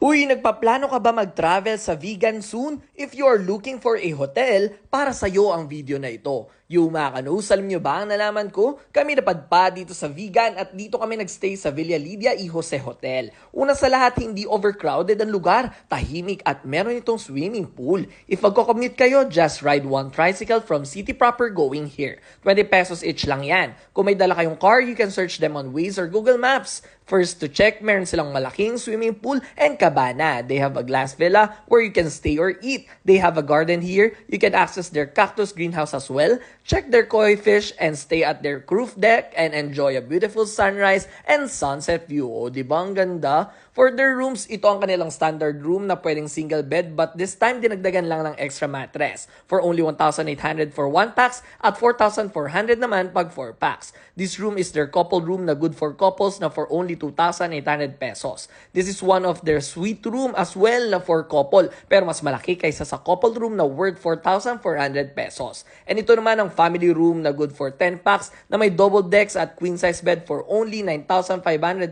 Uy, nagpaplano ka ba mag-travel sa vegan soon? If you are looking for a hotel, para sa'yo ang video na ito. Yung mga kanus, alam nyo ba ang nalaman ko? Kami napadpa dito sa vegan at dito kami nagstay sa Villa Lidia y Jose Hotel. Una sa lahat, hindi overcrowded ang lugar, tahimik at meron itong swimming pool. If magko-commute kayo, just ride one tricycle from city proper going here. 20 pesos each lang yan. Kung may dala kayong car, you can search them on Waze or Google Maps. First to check, meron silang malaking swimming pool and cabana. They have a glass villa where you can stay or eat. They have a garden here. You can access their cactus greenhouse as well. Check their koi fish and stay at their roof deck and enjoy a beautiful sunrise and sunset view. O, di ba ang ganda? For their rooms, ito ang kanilang standard room na pwedeng single bed but this time dinagdagan lang ng extra mattress. For only 1,800 for 1 packs at 4,400 naman pag 4 packs. This room is their couple room na good for couples na for only 2,800 pesos. This is one of their suite room as well na for couple pero mas malaki kaysa sa couple room na worth 4,400 pesos. And ito naman ang family room na good for 10 packs na may double decks at queen size bed for only 9,500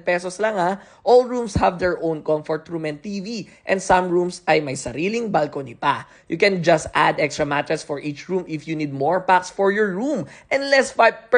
pesos lang ha. All rooms have their own comfort room and TV and some rooms ay may sariling balcony pa. You can just add extra mattress for each room if you need more packs for your room and less 5%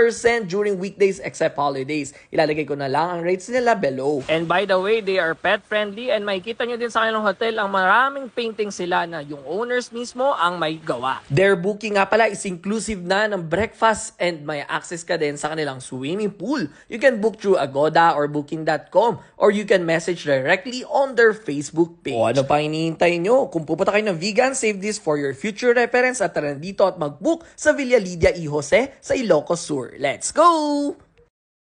during weekdays except holidays. Ilalagay ko na lang ang rates nila below. And by the way, they are pet friendly and makikita nyo din sa kanilang hotel ang maraming painting sila na yung owners mismo ang may gawa. Their booking nga pala is inclusive na ng breakfast and may access ka din sa kanilang swimming pool. You can book through Agoda or Booking.com or you can message directly on their Facebook page. O ano pa hinihintay nyo? Kung pupunta kayo ng vegan, save this for your future reference at tara dito at mag-book sa Villa Lidia y Jose sa Ilocos Sur. Let's go!